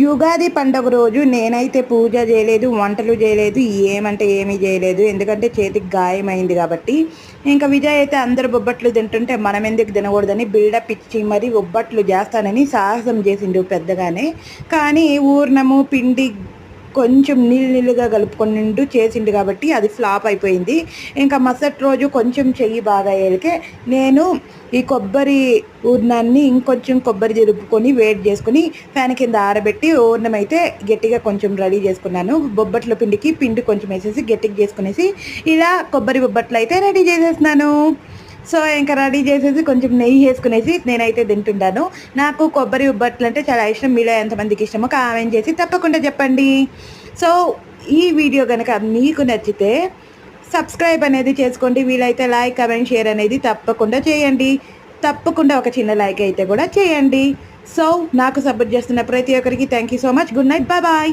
యుగాది పండుగ రోజు నేనైతే పూజ చేయలేదు వంటలు చేయలేదు ఏమంటే ఏమీ చేయలేదు. ఎందుకంటే చేతికి గాయమైంది కాబట్టి. ఇంకా విజయ్ అయితే అందరు బొబ్బట్లు తింటుంటే మనం ఎందుకు తినకూడదని బిల్డప్ ఇచ్చి మరి బొబ్బట్లు చేస్తానని సాహసం చేసిండు పెద్దగానే. కానీ ఊర్ణము పిండి కొంచెం నీళ్ళు నీళ్ళుగా కలుపుకొని చేసిండు కాబట్టి అది ఫ్లాప్ అయిపోయింది. ఇంకా మరుసటి రోజు కొంచెం చెయ్యి బాగా ఎరికే నేను ఈ కొబ్బరి ఊర్ణాన్ని ఇంకొంచెం కొబ్బరి జరుపుకొని వేడి చేసుకుని ఫ్యాన్ కింద ఆరబెట్టి ఊర్ణం అయితే గట్టిగా కొంచెం రెడీ చేసుకున్నాను. బొబ్బట్ల పిండికి పిండి కొంచెం వేసేసి గట్టిగా చేసుకునేసి ఇలా కొబ్బరి బొబ్బట్లు అయితే రెడీ చేసేసినాను. సో ఇంకా రెడీ చేసేసి కొంచెం నెయ్యి వేసుకునేసి నేనైతే తింటుంటాను. నాకు కొబ్బరి ఉబ్బట్లు అంటే చాలా ఇష్టం మీలో ఎంతమందికి ఇష్టమో కామెంట్ చేసి తప్పకుండా చెప్పండి. సో ఈ వీడియో కనుక మీకు నచ్చితే సబ్స్క్రైబ్ అనేది చేసుకోండి వీలైతే లైక్ కమెంట్ షేర్ అనేది తప్పకుండా చేయండి. తప్పకుండా ఒక చిన్న లైక్ అయితే కూడా చేయండి. సో నాకు సపోర్ట్ చేస్తున్న ప్రతి ఒక్కరికి thank you so much. Good night. Bye bye.